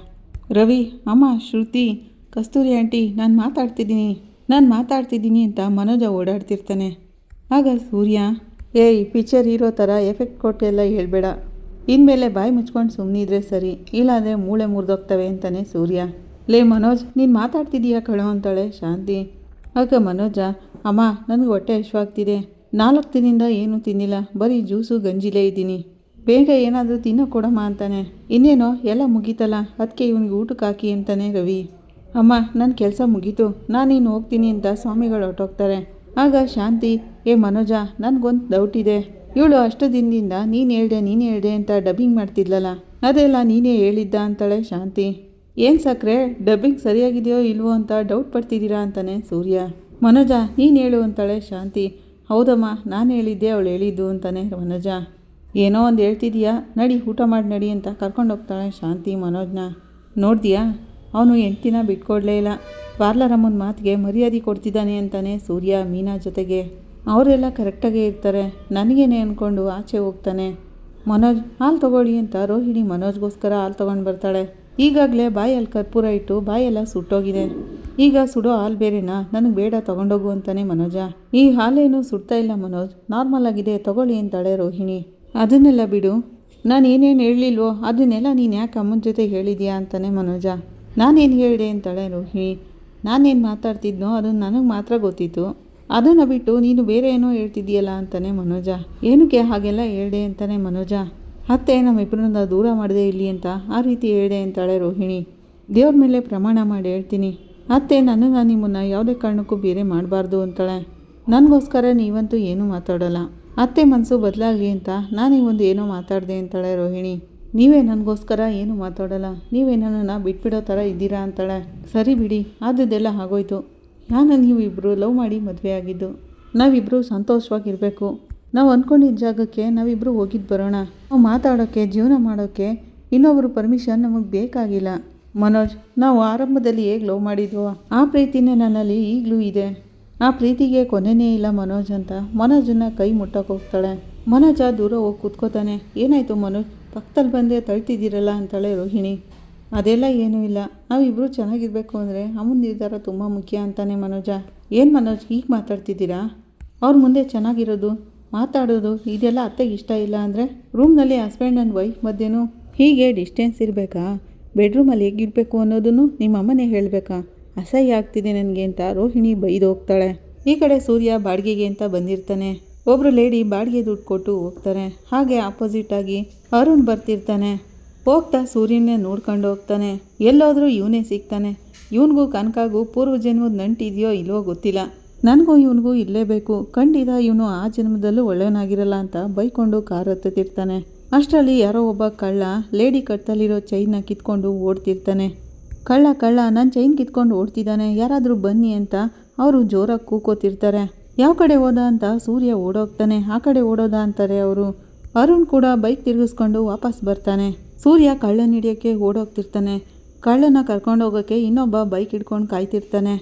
ರವಿ, ಅಮ್ಮ, ಶ್ರುತಿ, ಕಸ್ತೂರಿ ಆಂಟಿ, ನಾನು ಮಾತಾಡ್ತಿದ್ದೀನಿ ನಾನು ಮಾತಾಡ್ತಿದ್ದೀನಿ ಅಂತ ಮನೋಜ ಓಡಾಡ್ತಿರ್ತಾನೆ. ಆಗ ಸೂರ್ಯ, ಏಯ್, ಪಿಕ್ಚರ್ ಇರೋ ಥರ ಎಫೆಕ್ಟ್ ಕೊಟ್ಟೆಲ್ಲ ಹೇಳ್ಬೇಡ. ಇನ್ಮೇಲೆ ಬಾಯಿ ಮುಚ್ಕೊಂಡು ಸುಮ್ಮನಿದ್ರೆ ಸರಿ, ಇಲ್ಲಾಂದರೆ ಮೂಳೆ ಮುರಿದೋಗ್ತವೆ ಅಂತಾನೆ ಸೂರ್ಯ. ಲೇ ಮನೋಜ್, ನೀನು ಮಾತಾಡ್ತಿದೀಯಾ ಕಣೋ ಅಂತಾಳೆ ಶಾಂತಿ. ಆಗ ಮನೋಜ, ಅಮ್ಮ, ನನಗೆ ಹೊಟ್ಟೆ ಹಶ್ವಾಗ್ತಿದೆ ನಾಲ್ಕು ದಿನದಿಂದ ಏನೂ ತಿನ್ನಿಲ್ಲ, ಬರೀ ಜ್ಯೂಸು ಗಂಜಿಲೇ ಇದ್ದೀನಿ. ಬೇಗ ಏನಾದರೂ ತಿನ್ನೋ ಕೊಡಮ್ಮ ಅಂತಾನೆ. ಇನ್ನೇನೋ, ಎಲ್ಲ ಮುಗೀತಲ್ಲ ಅದಕ್ಕೆ ಇವನಿಗೆ ಊಟಕ್ಕೆ ಹಾಕಿ ಅಂತಾನೆ ರವಿ. ಅಮ್ಮ ನನ್ನ ಕೆಲಸ ಮುಗೀತು ನಾನಿನ್ನು ಹೋಗ್ತೀನಿ ಅಂತ ಸ್ವಾಮಿಗಳು ಹೊರಟೋಗ್ತಾರೆ. ಆಗ ಶಾಂತಿ, ಏ ಮನೋಜ, ನನಗೊಂದು ಡೌಟ್ ಇದೆ. ಇವಳು ಅಷ್ಟು ದಿನದಿಂದ ನೀನು ಹೇಳ್ದೆ ನೀನು ಹೇಳ್ದೆ ಅಂತ ಡಬ್ಬಿಂಗ್ ಮಾಡ್ತಿದ್ಲಲ್ಲ? ಅದೆಲ್ಲ ನೀನೇ ಹೇಳಿದ್ದ ಅಂತಾಳೆ ಶಾಂತಿ. ಏನು ಸಕ್ರೆ ಡಬ್ಬಿಂಗ್ ಸರಿಯಾಗಿದೆಯೋ ಇಲ್ವೋ ಅಂತ ಡೌಟ್ ಪಡ್ತಿದ್ದೀರಾ ಅಂತಾನೆ ಸೂರ್ಯ. ಮನೋಜ, ನೀನು ಹೇಳು ಅಂತಾಳೆ ಶಾಂತಿ. ಹೌದಮ್ಮ, ನಾನು ಹೇಳಿದ್ದೆ ಅವಳು ಹೇಳಿದ್ದು ಅಂತಾನೆ ಮನೋಜ. ಏನೋ ಒಂದು ಹೇಳ್ತಿದೀಯಾ? ನಡಿ, ಊಟ ಮಾಡಿ, ನಡಿ ಅಂತ ಕರ್ಕೊಂಡು ಹೋಗ್ತಾಳೆ ಶಾಂತಿ ಮನೋಜ್ನ. ನೋಡ್ದಿಯಾ? ಅವನು ಹೆಂಡ್ತಿನ ಬಿಟ್ಕೊಡ್ಲೇ ಇಲ್ಲ. ಪಾರ್ಲರ್ ಅಮ್ಮನ ಮಾತಿಗೆ ಮರ್ಯಾದೆ ಕೊಡ್ತಿದ್ದಾನೆ ಅಂತಾನೆ ಸೂರ್ಯ ಮೀನಾ ಜೊತೆಗೆ. ಅವರೆಲ್ಲ ಕರೆಕ್ಟಾಗೇ ಇರ್ತಾರೆ. ನನಗೇನೆ ಅಂದ್ಕೊಂಡು ಆಚೆ ಹೋಗ್ತಾನೆ. ಮನೋಜ್, ಹಾಲು ತಗೊಳ್ಳಿ ಅಂತ ರೋಹಿಣಿ ಮನೋಜ್ಗೋಸ್ಕರ ಹಾಲು ತೊಗೊಂಡು ಬರ್ತಾಳೆ. ಈಗಾಗಲೇ ಬಾಯಲ್ಲಿ ಕರ್ಪೂರ ಇಟ್ಟು ಬಾಯೆಲ್ಲ ಸುಟ್ಟೋಗಿದೆ. ಈಗ ಸುಡೋ ಹಾಲು ಬೇರೆನಾ? ನನಗೆ ಬೇಡ, ತಗೊಂಡೋಗು ಅಂತಾನೆ ಮನೋಜ. ಈ ಹಾಲೇನು ಸುಡ್ತಾ ಇಲ್ಲ ಮನೋಜ್. ನಾರ್ಮಲ್ ಆಗಿದೆ, ತಗೊಳ್ಳಿ ಅಂತಾಳೆ ರೋಹಿಣಿ. ಅದನ್ನೆಲ್ಲ ಬಿಡು. ನಾನು ಏನೇನು ಹೇಳಲಿಲ್ವೋ, ಅದನ್ನೆಲ್ಲ ನೀನು ಯಾಕೆ ಅಮ್ಮನ ಜೊತೆ ಹೇಳಿದ್ಯಾ ಅಂತಾನೆ ಮನೋಜ. ನಾನೇನು ಹೇಳಿದೆ ಅಂತಾಳೆ ರೋಹಿಣಿ. ನಾನೇನು ಮಾತಾಡ್ತಿದ್ನೋ ಅದು ನನಗೆ ಮಾತ್ರ ಗೊತ್ತಿತ್ತು. ಅದನ್ನು ಬಿಟ್ಟು ನೀನು ಬೇರೆ ಏನೋ ಹೇಳ್ತಿದ್ದೀಯಲ್ಲ ಅಂತಾನೆ ಮನೋಜ. ಏನಕ್ಕೆ ಹಾಗೆಲ್ಲ ಹೇಳ್ದೆ ಅಂತಾನೆ ಮನೋಜ. ಅತ್ತೆ ನಮ್ಮಿಬ್ಬರನ್ನ ದೂರ ಮಾಡಿದೆ ಇಲ್ಲಿ ಅಂತ ಆ ರೀತಿ ಹೇಳಿದೆ ಅಂತಾಳೆ ರೋಹಿಣಿ. ದೇವ್ರ ಮೇಲೆ ಪ್ರಮಾಣ ಮಾಡಿ ಹೇಳ್ತೀನಿ. ಅತ್ತೆ ನನ್ನನ್ನು ನಿಮ್ಮನ್ನು ಯಾವುದೇ ಕಾರಣಕ್ಕೂ ಬೇರೆ ಮಾಡಬಾರ್ದು ಅಂತಾಳೆ. ನನಗೋಸ್ಕರ ನೀವಂತೂ ಏನೂ ಮಾತಾಡೋಲ್ಲ. ಅತ್ತೆ ಮನಸ್ಸು ಬದಲಾಗಲಿ ಅಂತ ನಾನು ಒಂದು ಏನೋ ಮಾತಾಡಿದೆ ಅಂತಾಳೆ ರೋಹಿಣಿ. ನೀವೇ ನನಗೋಸ್ಕರ ಏನು ಮಾತಾಡೋಲ್ಲ. ನೀವೇ ನನ್ನನ್ನು ಬಿಟ್ಬಿಡೋ ಥರ ಇದ್ದೀರಾ ಅಂತಾಳೆ. ಸರಿ ಬಿಡಿ, ಆದದ್ದೆಲ್ಲ ಆಗೋಯ್ತು. ನಾನು ನೀವಿಬ್ಬರು ಲವ್ ಮಾಡಿ ಮದುವೆ ಆಗಿದ್ದು. ನಾವಿಬ್ಬರು ಸಂತೋಷವಾಗಿರಬೇಕು. ನಾವು ಅಂದ್ಕೊಂಡಿದ್ದ ಜಾಗಕ್ಕೆ ನಾವಿಬ್ಬರು ಹೋಗಿದ್ದು ಬರೋಣ. ನಾವು ಮಾತಾಡೋಕ್ಕೆ ಜೀವನ ಮಾಡೋಕ್ಕೆ ಇನ್ನೊಬ್ಬರು ಪರ್ಮಿಷನ್ ನಮಗೆ ಬೇಕಾಗಿಲ್ಲ. ಮನೋಜ್, ನಾವು ಆರಂಭದಲ್ಲಿ ಹೇಗೆ ಲವ್ ಮಾಡಿದ್ವೋ, ಆ ಪ್ರೀತಿನೇ ನನ್ನಲ್ಲಿ ಈಗಲೂ ಇದೆ. ಆ ಪ್ರೀತಿಗೆ ಕೊನೆನೇ ಇಲ್ಲ ಮನೋಜ್ ಅಂತ. ಮನೋಜನ್ನ ಕೈ ಮುಟ್ಟಕ್ಕೆ ಹೋಗ್ತಾಳೆ. ಮನೋಜ ದೂರ ಹೋಗಿ ಕೂತ್ಕೋತಾನೆ. ಏನಾಯಿತು ಮನೋಜ್? ಪಕ್ಕದಲ್ಲಿ ಬಂದೆ ತಳ್ತಿದ್ದೀರಲ್ಲ ಅಂತಾಳೆ ರೋಹಿಣಿ. ಅದೆಲ್ಲ ಏನೂ ಇಲ್ಲ. ನಾವಿಬ್ಬರು ಚೆನ್ನಾಗಿರಬೇಕು ಅಂದರೆ ಅಮ್ಮನ ನಿರ್ಧಾರ ತುಂಬ ಮುಖ್ಯ ಅಂತಾನೆ ಮನೋಜ. ಏನು ಮನೋಜ್ ಈಗ ಮಾತಾಡ್ತಿದ್ದೀರಾ? ಅವ್ರ ಮುಂದೆ ಚೆನ್ನಾಗಿರೋದು, ಮಾತಾಡೋದು, ಇದೆಲ್ಲ ಅತ್ತೆಗೆ ಇಷ್ಟ ಇಲ್ಲ ಅಂದರೆ ರೂಮ್ನಲ್ಲಿ ಹಸ್ಬೆಂಡ್ ಆ್ಯಂಡ್ ವೈಫ್ ಮಧ್ಯೆನೂ ಹೀಗೆ ಡಿಸ್ಟೆನ್ಸ್ ಇರಬೇಕಾ? ಬೆಡ್ರೂಮಲ್ಲಿ ಹೇಗಿರಬೇಕು ಅನ್ನೋದನ್ನು ನಿಮ್ಮ ಅಮ್ಮನೇ ಹೇಳಬೇಕಾ? ಅಸಹ್ಯ ಆಗ್ತಿದೆ ನನಗೆ ಅಂತ ರೋಹಿಣಿ ಬೈದು ಹೋಗ್ತಾಳೆ ಈ ಕಡೆ ಸೂರ್ಯ ಬಾಡಿಗೆಗೆ ಅಂತ ಬಂದಿರ್ತಾನೆ. ಒಬ್ಬರು ಲೇಡಿ ಬಾಡಿಗೆ ದುಡ್ಡು ಕೊಟ್ಟು ಹೋಗ್ತಾರೆ. ಹಾಗೆ ಆಪೋಸಿಟ್ ಆಗಿ ಅರುಣ್ ಬರ್ತಿರ್ತಾನೆ. ಹೋಗ್ತಾ ಸೂರ್ಯನೇ ನೋಡ್ಕೊಂಡು ಹೋಗ್ತಾನೆ. ಎಲ್ಲೋದ್ರೂ ಇವನೇ ಸಿಗ್ತಾನೆ. ಇವನಿಗೂ ಕನಕಾಗೂ ಪೂರ್ವ ಜನ್ಮದ ನಂಟಿದೆಯೋ ಇಲ್ಲವೋ ಗೊತ್ತಿಲ್ಲ. ನನಗೂ ಇವನಿಗೂ ಇಲ್ಲೇಬೇಕು ಖಂಡಿತ ಇವನು ಆ ಜನ್ಮದಲ್ಲೂ ಒಳ್ಳೆಯವನಾಗಿರಲ್ಲ ಅಂತ ಬೈಕೊಂಡು ಕಾರ್ ಹತ್ತುತ್ತಿರ್ತಾನೆ ಅಷ್ಟರಲ್ಲಿ ಯಾರೋ ಒಬ್ಬ ಕಳ್ಳ ಲೇಡಿ ಕತ್ತಲ್ಲಿರೋ ಚೈನ್ನ ಕಿತ್ಕೊಂಡು ಓಡ್ತಿರ್ತಾನೆ. ಕಳ್ಳ ಕಳ್ಳ, ನಾನು ಚೈನ್ ಕಿತ್ಕೊಂಡು ಓಡ್ತಿದ್ದಾನೆ. ಯಾರಾದರೂ ಬನ್ನಿ ಅಂತ ಅವರು ಜೋರಾಗಿ ಕೂಕೋತಿರ್ತಾರೆ. ಯಾವ ಕಡೆ ಹೋದ ಅಂತ ಸೂರ್ಯ ಓಡೋಗ್ತಾನೆ. ಆ ಕಡೆ ಓಡೋದ ಅಂತಾರೆ ಅವರು. ಅರುಣ್ ಕೂಡ ಬೈಕ್ ತಿರುಗಿಸ್ಕೊಂಡು ವಾಪಸ್ ಬರ್ತಾನೆ. ಸೂರ್ಯ ಕಳ್ಳನ ಹಿಡಿಯೋಕ್ಕೆ ಓಡೋಗ್ತಿರ್ತಾನೆ. ಕಳ್ಳನ ಕರ್ಕೊಂಡು ಹೋಗೋಕ್ಕೆ ಇನ್ನೊಬ್ಬ ಬೈಕ್ ಹಿಡ್ಕೊಂಡು ಕಾಯ್ತಿರ್ತಾನೆ.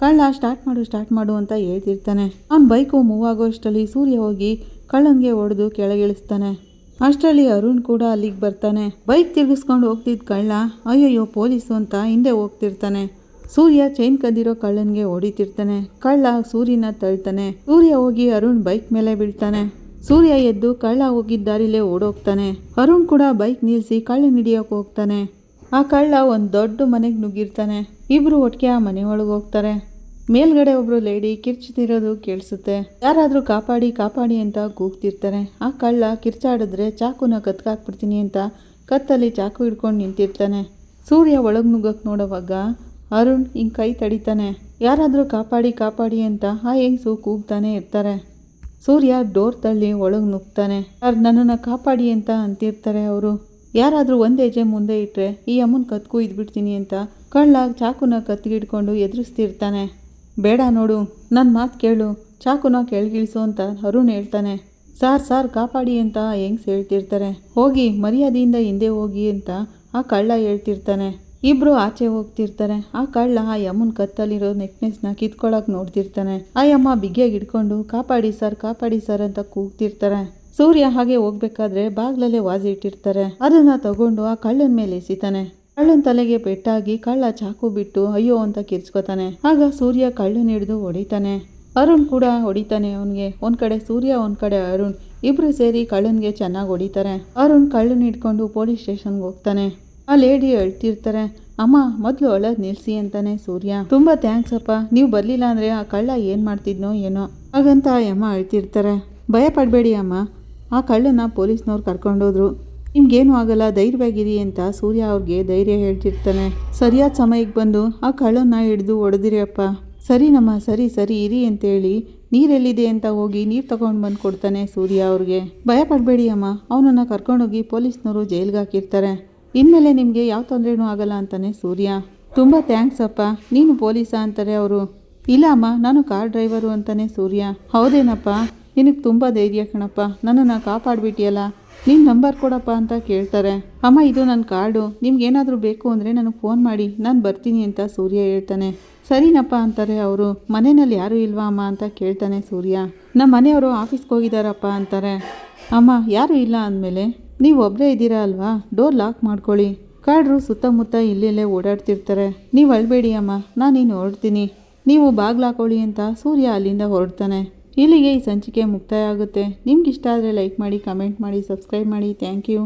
ಕಳ್ಳ ಸ್ಟಾರ್ಟ್ ಮಾಡು ಸ್ಟಾರ್ಟ್ ಮಾಡು ಅಂತ ಹೇಳ್ತಿರ್ತಾನೆ. ಅವ್ನ ಬೈಕು ಮೂವ್ ಆಗೋಷ್ಟರಲ್ಲಿ ಸೂರ್ಯ ಹೋಗಿ ಕಳ್ಳನಿಗೆ ಹೊಡೆದು ಕೆಳಗಿಳಿಸ್ತಾನೆ. ಅಷ್ಟರಲ್ಲಿ ಅರುಣ್ ಕೂಡ ಅಲ್ಲಿಗೆ ಬರ್ತಾನೆ. ಬೈಕ್ ತಿರುಗಿಸ್ಕೊಂಡು ಹೋಗ್ತಿದ್ದ ಕಳ್ಳ, ಅಯ್ಯಯ್ಯೋ, ಪೊಲೀಸು ಅಂತ ಹಿಂದೆ ಹೋಗ್ತಿರ್ತಾನೆ. ಸೂರ್ಯ ಚೈನ್ ಕದ್ದಿರೋ ಕಳ್ಳನಿಗೆ ಹೊಡಿತಿರ್ತಾನೆ. ಕಳ್ಳ ಸೂರ್ಯನ ತಳ್ತಾನೆ. ಸೂರ್ಯ ಹೋಗಿ ಅರುಣ್ ಬೈಕ್ ಮೇಲೆ ಬೀಳ್ತಾನೆ. ಸೂರ್ಯ ಎದ್ದು ಕಳ್ಳ ಹೋಗಿದ್ದ ದಾರಿಲೇ ಓಡೋಗ್ತಾನೆ. ಅರುಣ್ ಕೂಡ ಬೈಕ್ ನಿಲ್ಲಿಸಿ ಕಳ್ಳ ಹಿಡಿಯೋಕೆ ಹೋಗ್ತಾನೆ. ಆ ಕಳ್ಳ ಒಂದು ದೊಡ್ಡ ಮನೆಗೆ ನುಗ್ಗಿರ್ತಾನೆ. ಇಬ್ರು ಒಟ್ಟಿಗೆ ಆ ಮನೆ ಒಳಗೆ ಹೋಗ್ತಾರೆ. ಮೇಲ್ಗಡೆ ಒಬ್ರು ಲೇಡಿ ಕಿರ್ಚ್ತಿರೋದು ಕೇಳಿಸುತ್ತೆ. ಯಾರಾದರೂ ಕಾಪಾಡಿ ಕಾಪಾಡಿ ಅಂತ ಕೂಗ್ತಿರ್ತಾರೆ. ಆ ಕಳ್ಳ ಕಿರ್ಚಾಡಿದ್ರೆ ಚಾಕುನ ಕತ್ಕಾಕ್ಬಿಡ್ತೀನಿ ಅಂತ ಕತ್ತಲ್ಲಿ ಚಾಕು ಹಿಡ್ಕೊಂಡು ನಿಂತಿರ್ತಾನೆ. ಸೂರ್ಯ ಒಳಗೆ ನುಗ್ಗಕ್ಕೆ ನೋಡೋವಾಗ ಅರುಣ್ ಹಿಂಗೆ ಕೈ ತಡಿತಾನೆ. ಯಾರಾದರೂ ಕಾಪಾಡಿ ಕಾಪಾಡಿ ಅಂತ ಆ ಹೆಂಗಸು ಕೂಗ್ತಾನೆ ಇರ್ತಾರೆ. ಸೂರ್ಯ ಡೋರ್ ತಳ್ಳಿ ಒಳಗೆ ನುಗ್ತಾನೆ. ಅವ್ರು ನನ್ನನ್ನು ಕಾಪಾಡಿ ಅಂತ ಅಂತಿರ್ತಾರೆ ಅವರು. ಯಾರಾದರೂ ಒಂದು ಹೆಜ್ಜೆ ಮುಂದೆ ಇಟ್ಟರೆ ಈ ಅಮ್ಮನ ಕತ್ಕು ಇದ್ಬಿಡ್ತೀನಿ ಅಂತ ಕಳ್ಳ ಚಾಕುನ ಕತ್ತಿಗಿಡ್ಕೊಂಡು ಎದುರಿಸ್ತಿರ್ತಾನೆ. ಬೇಡ ನೋಡು ನನ್ನ ಮಾತು ಕೇಳು. ಚಾಕುನ ಕೆಳಗಿಳಿಸು ಅಂತ ಅರುಣ್ ಹೇಳ್ತಾನೆ. ಸಾರ್ ಸಾರ್, ಕಾಪಾಡಿ ಅಂತ ಹೆಂಗ್ಸ್ ಹೇಳ್ತಿರ್ತಾರೆ. ಹೋಗಿ ಮರ್ಯಾದೆಯಿಂದ ಹಿಂದೆ ಹೋಗಿ ಅಂತ ಆ ಕಳ್ಳ ಹೇಳ್ತಿರ್ತಾನೆ. ಇಬ್ರು ಆಚೆ ಹೋಗ್ತಿರ್ತಾರೆ. ಆ ಕಳ್ಳ ಆ ಯಮ್ಮನ ಕತ್ತಲ್ಲಿರೋ ನೆಕ್ನೆಸ್ನ ಕಿತ್ಕೊಳಕ್ ನೋಡ್ತಿರ್ತಾನೆ. ಆ ಯಮ್ಮ ಬಿಗಿಯಾಗಿ ಹಿಡ್ಕೊಂಡು, ಕಾಪಾಡಿ ಸರ್ ಕಾಪಾಡಿ ಸರ್ ಅಂತ ಕೂಗ್ತಿರ್ತಾರೆ. ಸೂರ್ಯ ಹಾಗೆ ಹೋಗ್ಬೇಕಾದ್ರೆ ಬಾಗ್ಲಲ್ಲೇ ವಾಸಿ ಇಟ್ಟಿರ್ತಾರೆ. ಅದನ್ನ ತಗೊಂಡು ಆ ಕಳ್ಳನ ಮೇಲೆ ಎಸಿತಾನೆ. ಕಳ್ಳನ ತಲೆಗೆ ಪೆಟ್ಟಾಗಿ ಕಳ್ಳ ಚಾಕು ಬಿಟ್ಟು, ಅಯ್ಯೋ ಅಂತ ಕಿರ್ಚ್ಕೋತಾನೆ. ಆಗ ಸೂರ್ಯ ಕಳ್ಳನ ಹಿಡಿದು ಹೊಡಿತಾನೆ. ಅರುಣ್ ಕೂಡ ಹೊಡಿತಾನೆ ಅವನಿಗೆ. ಒಂದ್ ಕಡೆ ಸೂರ್ಯ, ಒಂದ್ ಕಡೆ ಅರುಣ್. ಇಬ್ರು ಸೇರಿ ಕಳ್ಳನ್ಗೆ ಚೆನ್ನಾಗಿ ಹೊಡಿತಾರೆ. ಅರುಣ್ ಕಳ್ಳನ್ ಹಿಡ್ಕೊಂಡು ಪೊಲೀಸ್ ಸ್ಟೇಷನ್ಗೆ ಹೋಗ್ತಾನೆ. ಆ ಲೇಡಿ ಅಳ್ತಿರ್ತಾರೆ ಅಮ್ಮ, ಮೊದಲು ಅಳೋದ್ ನಿಲ್ಸಿ ಅಂತಾನೆ ಸೂರ್ಯ. ತುಂಬಾ ಥ್ಯಾಂಕ್ಸ್ ಅಪ್ಪ, ನೀವು ಬರಲಿಲ್ಲ ಅಂದ್ರೆ ಆ ಕಳ್ಳ ಏನು ಮಾಡ್ತಿದ್ನೋ ಏನೋ. ಹಾಗಂತ ಅಮ್ಮ ಅಳ್ತಿರ್ತಾರೆ ಭಯ ಪಡಬೇಡಿ ಅಮ್ಮ, ಆ ಕಳ್ಳನ ಪೊಲೀಸ್ನವ್ರು ಕರ್ಕೊಂಡೋದ್ರು. ನಿಮ್ಗೇನು ಆಗಲ್ಲ, ಧೈರ್ಯವಾಗಿರಿ ಅಂತ ಸೂರ್ಯ ಅವ್ರಿಗೆ ಧೈರ್ಯ ಹೇಳ್ತಿರ್ತಾನೆ. ಸರಿಯಾದ ಸಮಯಕ್ಕೆ ಬಂದು ಆ ಕಳ್ಳನ್ನ ಹಿಡಿದು ಹೊಡೆದಿರಿ ಅಪ್ಪ. ಸರಿನಮ್ಮ ಸರಿ ಸರಿ, ಇರಿ ಅಂತೇಳಿ ನೀರೆಲ್ಲಿದೆ ಅಂತ ಹೋಗಿ ನೀರು ತಗೊಂಡು ಬಂದು ಕೊಡ್ತಾನೆ ಸೂರ್ಯ ಅವ್ರಿಗೆ. ಭಯ ಪಡಬೇಡಿ ಅಮ್ಮ, ಅವನನ್ನು ಕರ್ಕೊಂಡೋಗಿ ಪೊಲೀಸ್ನವರು ಜೈಲ್ಗೆ ಹಾಕಿರ್ತಾರೆ. ಇನ್ಮೇಲೆ ನಿಮಗೆ ಯಾವ ತೊಂದರೆನೂ ಆಗಲ್ಲ ಅಂತಾನೆ ಸೂರ್ಯ. ತುಂಬ ಥ್ಯಾಂಕ್ಸ್ ಅಪ್ಪ. ನೀನು ಪೊಲೀಸಾ ಅಂತಾರೆ ಅವರು. ಇಲ್ಲ ಅಮ್ಮ, ನಾನು ಕಾರ್ ಡ್ರೈವರು ಅಂತಾನೆ ಸೂರ್ಯ. ಹೌದೇನಪ್ಪ? ನಿನಗೆ ತುಂಬ ಧೈರ್ಯ ಕಣಪ್ಪ. ನನ್ನನ್ನು ಕಾಪಾಡಿಬಿಟ್ಟಿಯಲ್ಲ. ನಿನ್ನ ನಂಬರ್ ಕೊಡಪ್ಪ ಅಂತ ಕೇಳ್ತಾರೆ. ಅಮ್ಮ, ಇದು ನನ್ನ ಕಾರ್ಡು. ನಿಮ್ಗೇನಾದರೂ ಬೇಕು ಅಂದರೆ ನನಗೆ ಫೋನ್ ಮಾಡಿ. ನಾನು ಬರ್ತೀನಿ ಅಂತ ಸೂರ್ಯ ಹೇಳ್ತಾನೆ. ಸರಿನಪ್ಪ ಅಂತಾರೆ ಅವರು. ಮನೆಯಲ್ಲಿ ಯಾರೂ ಇಲ್ವಾ ಅಮ್ಮ ಅಂತ ಕೇಳ್ತಾನೆ ಸೂರ್ಯ. ನಮ್ಮ ಮನೆಯವರು ಆಫೀಸ್ಗೆ ಹೋಗಿದ್ದಾರಪ್ಪ ಅಂತಾರೆ. ಅಮ್ಮ, ಯಾರೂ ಇಲ್ಲ ಅಂದಮೇಲೆ? ನೀವು ಒಬ್ಬರೇ ಇದ್ದೀರಾ ಅಲ್ವಾ? ಡೋರ್ ಲಾಕ್ ಮಾಡ್ಕೊಳ್ಳಿ. ಕಾಡ್ರು ಸುತ್ತಮುತ್ತ ಇಲ್ಲೆಲ್ಲೇ ಓಡಾಡ್ತಿರ್ತಾರೆ. ನೀವು ಅಳ್ಬೇಡಿ ಅಮ್ಮ ನಾನಿನ್ನು ಹೊರಡ್ತೀನಿ. ನೀವು ಬಾಗ್ಲಾಕೊಳ್ಳಿ ಅಂತ ಸೂರ್ಯ ಅಲ್ಲಿಂದ ಹೊರಡ್ತಾನೆ. ಇಲ್ಲಿಗೆ ಈ ಸಂಚಿಕೆ ಮುಕ್ತಾಯ ಆಗುತ್ತೆ. ನಿಮ್ಗೆ ಇಷ್ಟ ಆದರೆ ಲೈಕ್ ಮಾಡಿ, ಕಮೆಂಟ್ ಮಾಡಿ, ಸಬ್ಸ್ಕ್ರೈಬ್ ಮಾಡಿ. Thank you.